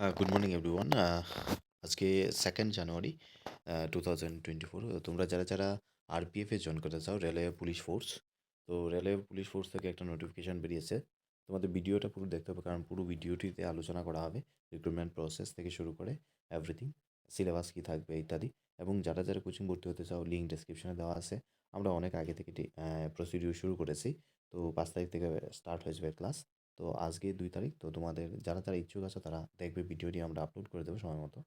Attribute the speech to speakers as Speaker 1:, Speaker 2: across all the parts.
Speaker 1: Good morning everyone. আজকে second January uh 2024 তোমরা যারা, যারা আরপিএফ জয়েন করতে চাও রেলওয়ে পুলিশ ফোর্স। তো রেলওয়ে পুলিশ ফোর্স থেকে একটা নোটিফিকেশান বেরিয়েছে। তোমাদের ভিডিওটা পুরো দেখতে হবে কারণ পুরো ভিডিওটিতে আলোচনা করা হবে রিক্রুটমেন্ট প্রসেস থেকে শুরু করে এভরিথিং, সিলেবাস কী থাকবে ইত্যাদি এবং যারা, যারা কোচিং ভর্তি হতে চাও লিঙ্ক ডেসক্রিপশনে দেওয়া আছে। আমরা অনেক আগে থেকে টি প্রসিডিউর শুরু করেছি। তো পাঁচ তারিখ থেকে স্টার্ট হয়ে যাবে ক্লাস। তো আজকে দুই তারিখ। তো তোমাদের যারা, যারা ইচ্ছুক আছো তারা দেখবে ভিডিওটি আমরা আপলোড করে দেবো সময় মতো।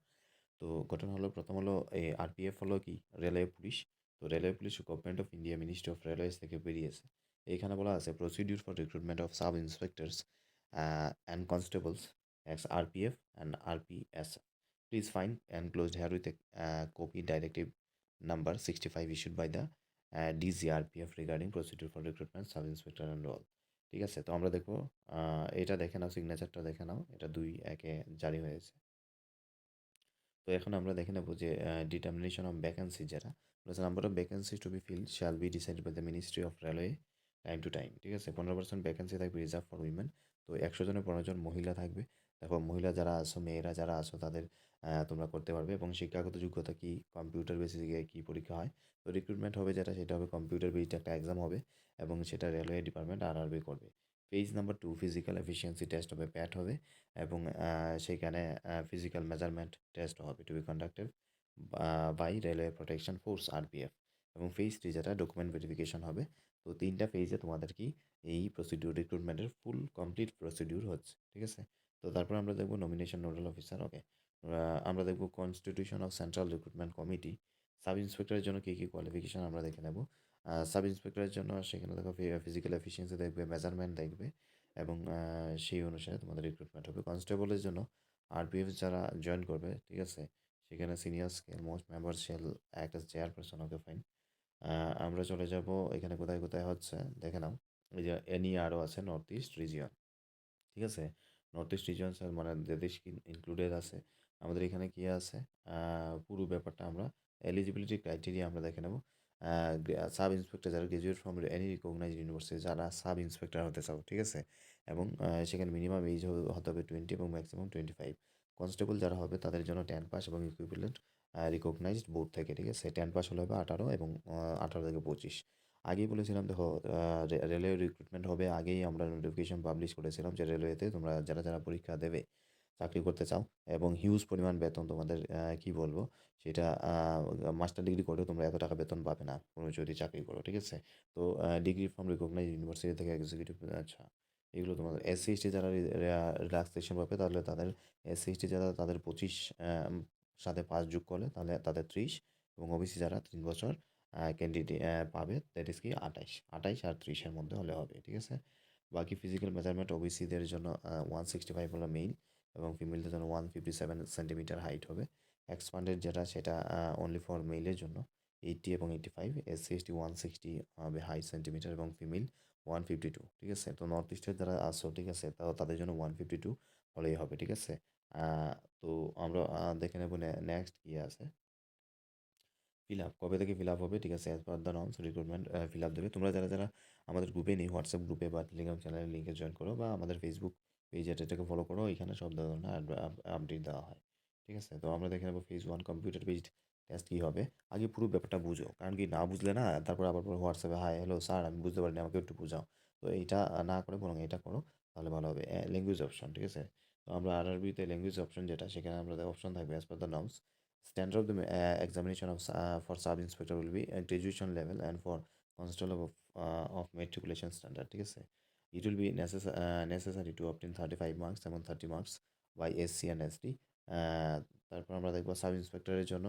Speaker 1: তো ঘটনা হলো প্রথম হলো এই আরপিএফ হলো কি রেলওয়ে পুলিশ। তো railway police government of India ministry of railways থেকে বেরিয়েছে। এইখানে বলা আছে procedure for recruitment of sub inspectors and constables ex RPF and RPS. Please find enclosed herewith copy directive number 65 issued by the DG RPF regarding procedure for recruitment sub inspector and all. ঠিক আছে? তো আমরা দেখব এটা দেখে নাও সিগনেচারটা দেখে নাও। এটা দুই একে জারি হয়েছে। তো এখন আমরা দেখে নেব যে ডিটারমিনেশন অফ ভ্যাকেন্সি যেটা number of vacancy to be fill shall be decided by the ministry of railway time to time. ঠিক আছে? 15% ভ্যাকেন্সি থাকবে রিজার্ভ ফর উইমেন। তো একশো জনের পনেরো জন মহিলা থাকবে। দেখো, মহিলা যারা আসো মেয়েরা যারা আসো তাদের তোমরা করতে পারবে এবং শিক্ষাগত যোগ্যতা কি, কম্পিউটার বেসিসে কি পরীক্ষা হয়। তো রিক্রুটমেন্ট হবে যেটা সেটা হবে কম্পিউটার বেসড একটা এক্সাম হবে এবং সেটা রেলওয়ে ডিপার্টমেন্ট আরআরবি করবে। Page number 2 physical efficiency test হবে, প্যাট হবে এবং সেখানে ফিজিক্যাল মেজারমেন্ট টেস্ট হবে to be conducted by railway protection force RPF এবং ফেজ 3 যেটা ডকুমেন্ট ভেরিফিকেশন হবে। তো তিনটা ফেজে তোমাদের কি এই প্রসিডিউর রিক্রুটমেন্টের ফুল কমপ্লিট প্রসিডিউর হচ্ছে। ঠিক আছে? তো তারপর আমরা দেখব নমিনেশন নোডাল অফিসার ওকে। আমরা দেখব constitution of central recruitment committee. Sub ইন্সপেক্টরের জন্য কী, কী কোয়ালিফিকেশন আমরা দেখে নেব। সাব ইন্সপেক্টরের জন্য সেখানে দেখো ফিজিক্যাল এফিসিয়েন্সি দেখবে, মেজারমেন্ট দেখবে এবং সেই অনুসারে তোমাদের রিক্রুটমেন্ট হবে। কনস্টেবলের জন্য আরপিএফ যারা জয়েন করবে, ঠিক আছে? সেখানে senior scale most member shall act as chairperson okay fine. আমরা চলে যাব এখানে কোথায়, কোথায় হচ্ছে দেখে নাও। এই যে এনইআরও আছে নর্থ ইস্ট রিজিয়ন। ঠিক আছে? নর্থ ইস্ট রিজিয়ন মানে দেশ ইনক্লুডেড আছে। আমাদের এখানে কি আছে? পুরো ব্যাপারটা আমরা এলিজিবিলিটি ক্রাইটেরিয়া আমরা দেখে নেব। সাব ইন্সপেক্টর যারা graduate from any recognised university যারা সাব ইন্সপেক্টর হতে চাও, ঠিক আছে? এবং সেখানে মিনিমাম এইজ হতে হবে 20 এবং ম্যাক্সিমাম 25 কনস্টেবল যারা হবে তাদের জন্য 10 পাস এবং ইকুইভ্যালেন্ট আ রিকগনাইজড বোর্ড থেকে, ঠিক আছে? 10 পাস হলে হবে 18 এবং আঠারো থেকে 25 আগেই বলেছিলাম দেখো রেলওয়ে রিক্রুটমেন্ট হবে আগেই আমরা নোটিফিকেশন পাবলিশ করেছিলাম যে রেলওয়েতে তোমরা যারা, যারা পরীক্ষা দেবে, চাকরি করতে চাও এবং হিউজ পরিমাণ বেতন তোমাদের কি বলব সেটা মাস্টার ডিগ্রি করলেও তোমরা এত টাকা বেতন পাবে না কোনো যদি চাকরি করো, ঠিক আছে? তো ডিগ্রি ফ্রম রিকগনাইজড ইউনিভার্সিটি থেকে এক্সিকিউটিভ আচ্ছা এগুলো তোমাদের এসসি, এসটি যারা রিল্যাক্সেশন পাবে তাহলে তাদের এসসি, এসটি যারা তাদের পঁচিশ সাথে পাঁচ যোগ করলে তাহলে তাদের 30 এবং ওবিসি যারা তিন বছর ক্যান্ডিডেট পাবে দ্যাট ইস কি ২৮, ২৮ আর ত্রিশের মধ্যে হলে হবে, ঠিক আছে? বাকি ফিজিক্যাল মেজারমেন্ট ওবিসিদের জন্য ওয়ান সিক্সটি ফাইভ হলো মেইল এবং ফিমেলদের জন্য 157 সেন্টিমিটার হাইট হবে। এক্সপান্ডেড যেটা সেটা অনলি ফর মেইলের জন্য 80 এবং 85 এসসি, এসটি 160 হবে হাই সেন্টিমিটার এবং ফিমেল 152 ঠিক আছে? তো নর্থ ইস্টের যারা আছো, ঠিক আছে? তাও তাদের জন্য 152 হলেই হবে, ঠিক আছে? তো আমরা দেখে নেব নেক্সট কি আছে। ফিল আপ কবে থেকে ফিল আপ হবে? ঠিক আছে? As per the norms recruitment fill up দেবে। তোমরা যারা, যারা আমাদের গ্রুপে নেই হোয়াটসঅ্যাপ গ্রুপে বা টেলিগ্রাম চ্যানেলের লিঙ্কে জয়েন করো বা আমাদের ফেসবুক পেজ এটাকে ফলো করো। এখানে সব ধরনের আপ আপ আপডেট দেওয়া হয়। ঠিক আছে? তো আমরা দেখে নেব ফেজ 1 কম্পিউটার বেসড টেস্ট কী হবে। আগে পুরো ব্যাপারটা বুঝো। কারণ কি না বুঝলে না তারপর আবার হোয়াটসঅ্যাপে হাই হ্যালো স্যার আমি বুঝতে পারিনি আমাকে একটু বুঝাও। তো এইটা না করে বরং এটা করো তাহলে ভালো হবে। ল্যাঙ্গুয়েজ অপশন, ঠিক আছে? তো আমরা আর আরবিতে ল্যাঙ্গুয়েজ অপশন যেটা সেখানে আমাদের অপশন থাকবে as per the norms standard of the examination of for sub inspector will be graduation level and for constable of of matriculation standard, ঠিক আছে? It will be necessary uh necessary to obtain 35 marks এবং 30 marks by SC and ST. আ তারপর আমরা দেখব sub ইন্সপেক্টরের জন্য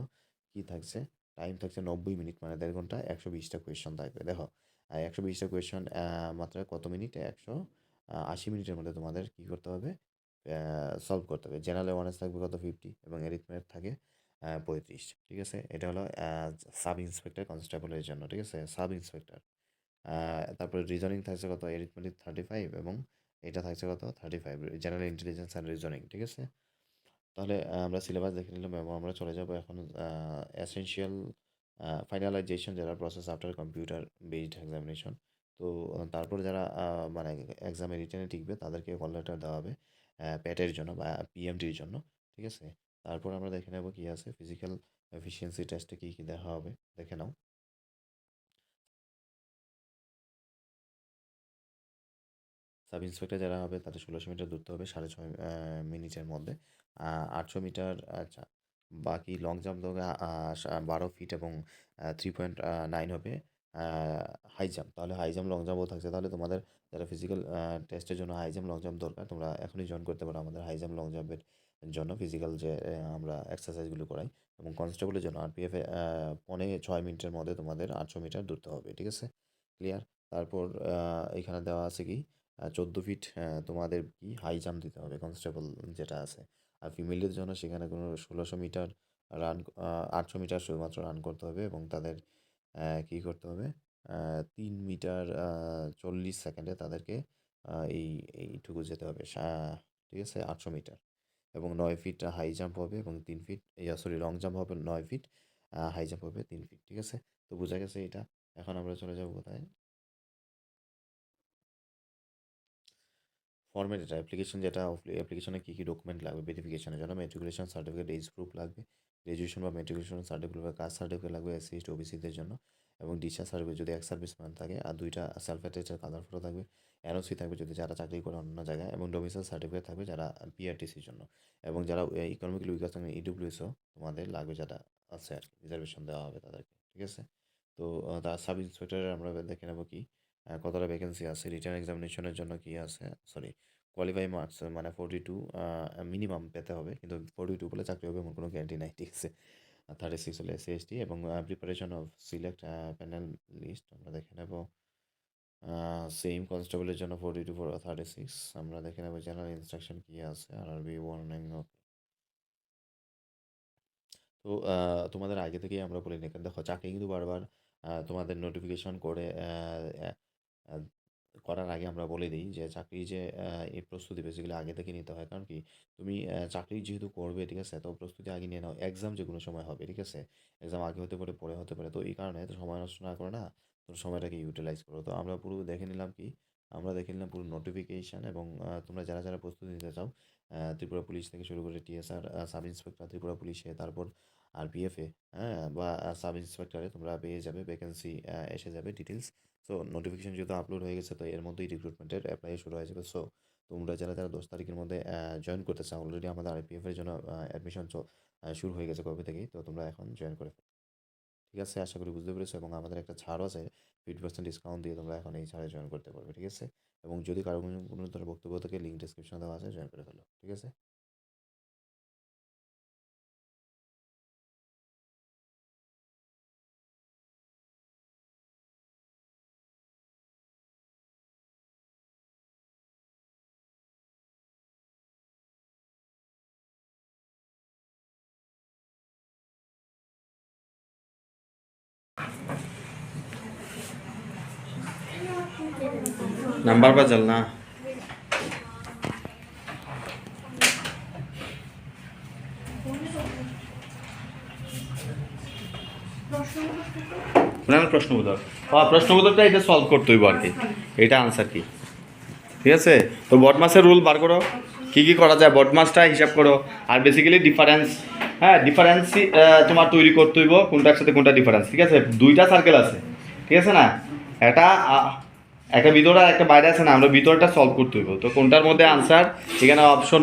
Speaker 1: কি থাকছে? টাইম থাকছে ৯০ মিনিট মানে ১.৫ ঘণ্টা ১২০ টা কোয়েশ্চন থাকবে। দেখো আ ১২০ টা কোয়েশ্চন আ মাত্র কত মিনিট? ১৮০ মিনিটের মধ্যে তোমাদের কি করতে হবে? সলভ করতে হবে। জেনারেল অ্যাওয়ারনেস থাকবে কত? 50 এবং অ্যারিথমেটিক থাকে পঁয়ত্রিশ ঠিক আছে? এটা হলো সাব ইন্সপেক্টর কনস্টেবলের জন্য, ঠিক আছে? Sub inspector. তারপরে রিজনিং থাকছে কত? এরিথমেটিক থার্টি ফাইভ এবং এটা থাকছে কত? 35 জেনারেল ইন্টেলিজেন্স অ্যান্ড রিজনিং, ঠিক আছে? তাহলে আমরা সিলেবাস দেখে নিলাম এবং আমরা চলে যাব এখন আ এসেনশিয়াল ফাইনালাইজেশন যারা process after computer based examination. তো তারপর যারা মানে এক্সামে রিটেনে টিকবে তাদেরকে কল লেটার দেওয়া হবে। প্যাটের জন্য বা পিএমটির জন্য ঠিক আছে তারপর আমরা দেখে নেব কি আছে ফিজিক্যাল এফিসিয়েন্সি টেস্টে কী কী দেখা হবে দেখে নাও সাব ইন্সপেক্টর যারা হবে তাদের ষোলোশো মিটার দূরত্ব হবে সাড়ে ছয় মিনিটের মধ্যে। আটশো মিটার আচ্ছা বাকি লং জাম্প হবে বারো ফিট এবং থ্রি পয়েন্ট নাইন হবে। হাই জাম্প তাহলে হাই জাম্প লং জাম্পও থাকছে। তাহলে তোমাদের যারা ফিজিক্যাল টেস্টের জন্য হাই জাম্প লং জাম্প দরকার, তোমরা এখনই জয়েন করতে পারো আমাদের হাই জাম্প লং জাম্পের জন্য ফিজিক্যাল যে আমরা এক্সারসাইজগুলো করাই এবং কনস্টেবলের জন্য আর আরপিএফে পনে ছয় মিনিটের মধ্যে তোমাদের আটশো মিটার দূরত্ব হবে, ঠিক আছে? ক্লিয়ার তারপর এখানে দেওয়া আছে কি? চোদ্দ ফিট তোমাদের কি হাই জাম্প দিতে হবে কনস্টেবল যেটা আছে। আর ফিমেলদের জন্য সেখানে কোনো ষোলোশো মিটার রান আটশো মিটার শুধুমাত্র রান করতে হবে এবং তাদের কী করতে হবে? তিন মিটার চল্লিশ সেকেন্ডে তাদেরকে এই, এইটুকু যেতে হবে ঠিক আছে? আটশো মিটার এবং নয় ফিট হাই জাম্প হবে এবং তিন ফিট সরি লং জাম্প হবে নয় ফিট হাই জাম্প হবে তিন ফিট ঠিক আছে? তো বোঝা গেছে এটা। এখন আমরা চলে যাব কোথায়? ফর্মেট এটা অ্যাপ্লিকেশন যেটা অ্যাপ্লিকেশনে কী কী ডকুমেন্ট লাগবে ভেরিফিকেশনের জন্য মেট্রিকুলেশন সার্টিফিকেট এজ প্রুফ লাগবে গ্র্যাজুয়েশন বা মেট্রিকুলেশন সার্টিফিকেট বা কাস্ট সার্টিফিকেট লাগবে এসসি এসটি ওবিসিদের জন্য, এবং ডিসচার্জ সার্টিফিকেট যদি এক সার্ভিসম্যান থাকে, আর দুইটা সেলফ অ্যাটেস্টের কালার ফটো থাকবে এনওসি থাকবে যদি যারা চাকরি করে অন্য জায়গায়, এবং ডোমিসাইল সার্টিফিকেট থাকবে যারা পিআরটিসির জন্য, এবং যারা ইকোনমিক্যাল উইকার থাকবে ইডব্লিউএসও তোমাদের লাগবে যারা আছে আর কি রিজার্ভেশন দেওয়া হবে তাদেরকে, ঠিক আছে? তো তার সাব ইন্সপেক্টরের আমরা দেখে নেব কি কতটা ভ্যাকেন্সি আছে? রিটার্ন এক্সামিনেশনের জন্য কি আছে? সরি কোয়ালিফাই মার্কস মানে ফোর্টি টু মিনিমাম পেতে হবে। কিন্তু ফোর্টি টু বলে চাকরি হবে এমন কোনো গ্যারান্টি নাই, ঠিক আছে? থার্টি সিক্স হলে এসসি এসটি এবং preparation of select panel list আমরা দেখে নেব। সেম কনস্টেবলের জন্য forty two four thirty six আমরা দেখে নেব জেনারেল ইনস্ট্রাকশন কী আছে আর আরবি ওয়ার্নিং ওকে তো তোমাদের আগে থেকেই আমরা বলি না দেখো, চাকরি কিন্তু বারবার তোমাদের নোটিফিকেশন করে করার আগে আমরা বলে দিই যে চাকরি যে এই প্রস্তুতি বেসিক্যালি আগে থেকে নিতে হয়। কারণ কি? তুমি চাকরি যেহেতু করবে, ঠিক আছে? তো প্রস্তুতি আগে নিয়ে নাও। এক্সাম যে কোনো সময় হবে, ঠিক আছে? এক্সাম আগে হতে পারে, পরে হতে পারে। তো এই কারণে সময় নষ্ট না করে না তো সময়টাকে ইউটিলাইজ করো। তো আমরা পুরো দেখে নিলাম কি? আমরা দেখে নিলাম পুরো নোটিফিকেশান এবং তোমরা যারা যারা প্রস্তুতি নিতে চাও ত্রিপুরা পুলিশ থেকে শুরু করে টিএসআর সাব ইন্সপেক্টর, ত্রিপুরা পুলিশে তারপর আর পিএফে হ্যাঁ বা সাব ইন্সপেক্টরে তোমরা পেয়ে যাবে ভ্যাকেন্সি এসে যাবে ডিটেলস সো নোটিফিকেশন যেহেতু আপলোড হয়ে গেছে, তো এর মধ্যেই রিক্রুটমেন্টের অ্যাপ্লাই শুরু হয়ে যাবে। সো তোমরা যারা যারা দশ তারিখের মধ্যে জয়েন করতে চাও অলরেডি আমাদের আরপিএফ এর জন্য অ্যাডমিশন শুরু হয়ে গেছে কবে থেকেই, তো তোমরা এখন জয়েন করে ঠিক আছে? আশা করি বুঝতে পেরেছ এবং আমাদের একটা ছাড়ও আছে। ফিফটি পার্সেন্ট ডিসকাউন্ট দিয়ে তোমরা এখন এই ছাড়ে জয়েন করতে পারবে, ঠিক আছে? এবং যদি কারও কোনো ধরনের বক্তব্য থাকে লিঙ্ক ডিসক্রিপশনে দেওয়া আছে জয়েন করে ফেলো, ঠিক আছে?
Speaker 2: নাম্বার বাজাল না। পুরানো এটা করতে আর কি। এটা কি? ঠিক আছে? তো বটমাসের রুল বার করো। করা যায়? বটমাসটা হিসাব করো। আর বেসিক্যালি ডিফারেন্স হ্যাঁ তোমার তৈরি করতে হইব কোনটার সাথে কোনটা ডিফারেন্স ঠিক আছে? দুইটা সার্কেল আছে। ঠিক আছে না? এটা একটা ভিতরে একটা বাইরে আছে না, আমরা ভিতরটা সলভ করতে হইব। তো কোনটার মধ্যে আনসার এখানে অপশন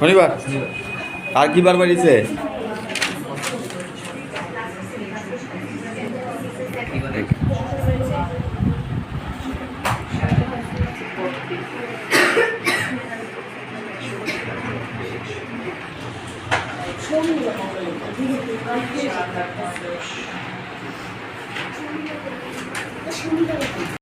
Speaker 3: শনিবার।
Speaker 2: আর কি বার বাড়িছে? Thank you.